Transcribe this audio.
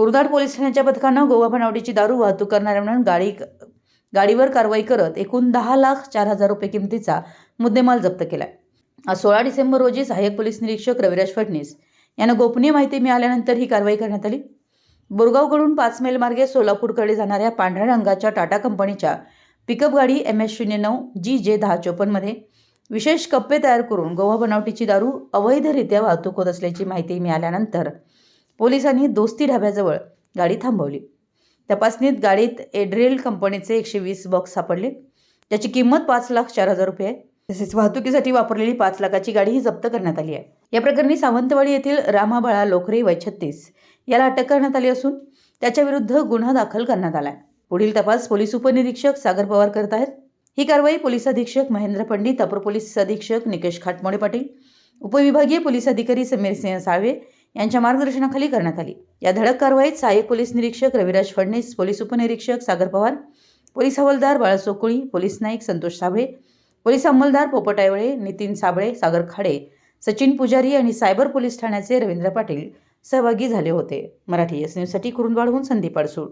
कुरदाड police ठाण्याच्या पथकानं गोवा बनावटीची दारू वाहतूक करणाऱ्या म्हणून गाडी गाडीवर कारवाई करत एकूण दहा लाख चार हजार रुपये किमतीचा मुद्देमाल जप्त केला आज सोळा डिसेंबर रोजी सहाय्यक पोलीस निरीक्षक रविराज फडणीस यांना गोपनीय माहिती मिळाल्यानंतर ही कारवाई करण्यात आली. बोरगावकडून पाच मैल मार्गे सोलापूरकडे जाणाऱ्या पांढऱ्या रंगाच्या टाटा कंपनीच्या पिकअप गाडी एम एस शून्य नऊ जी जे दहा चोपन्नमध्ये विशेष कप्पे तयार करून गोवा बनावटीची दारू अवैधरित्या वाहतूक होत असल्याची माहिती मिळाल्यानंतर पोलिसांनी दोस्ती ढाब्याजवळ गाडी थांबवली. तपासणीत गाडीत एड्रेल कंपनीचे एकशे वीस बॉक्स सापडले. त्याची किंमत पाच लाख चार हजार रुपये आहे. तसेच वाहतुकीसाठी वापरलेली पाच लाखाची गाडीही जप्त करण्यात आली आहे. या प्रकरणी सावंतवाडी येथील रामाबाळा लोकरे वय छत्तीस याला अटक करण्यात आली असून त्याच्याविरुद्ध गुन्हा दाखल करण्यात आला आहे. पुढील तपास पोलीस उपनिरीक्षक सागर पवार करत आहेत. ही कारवाई पोलीस अधीक्षक महेंद्र पंडित अपर पोलीस अधीक्षक निकेश खाटमोडे पाटील उपविभागीय पोलीस अधिकारी समीर सिंह साळवे यांच्या मार्गदर्शनाखाली करण्यात आली. या धडक कारवाईत सहाय्यक पोलीस निरीक्षक रविराज फडणीस पोलीस उपनिरीक्षक सागर पवार पोलीस हवालदार बाळासोकुळी पोलीस नाईक संतोष साबळे पोलीस अंमलदार पोपट आयवळे नितीन साबळे सागर खाडे सचिन पुजारी आणि सायबर पोलीस ठाण्याचे रवींद्र पाटील सहभागी झाले होते. मराठी एस न्यूजसाठी कुरुंदवाडहून संदीप अडसूळ.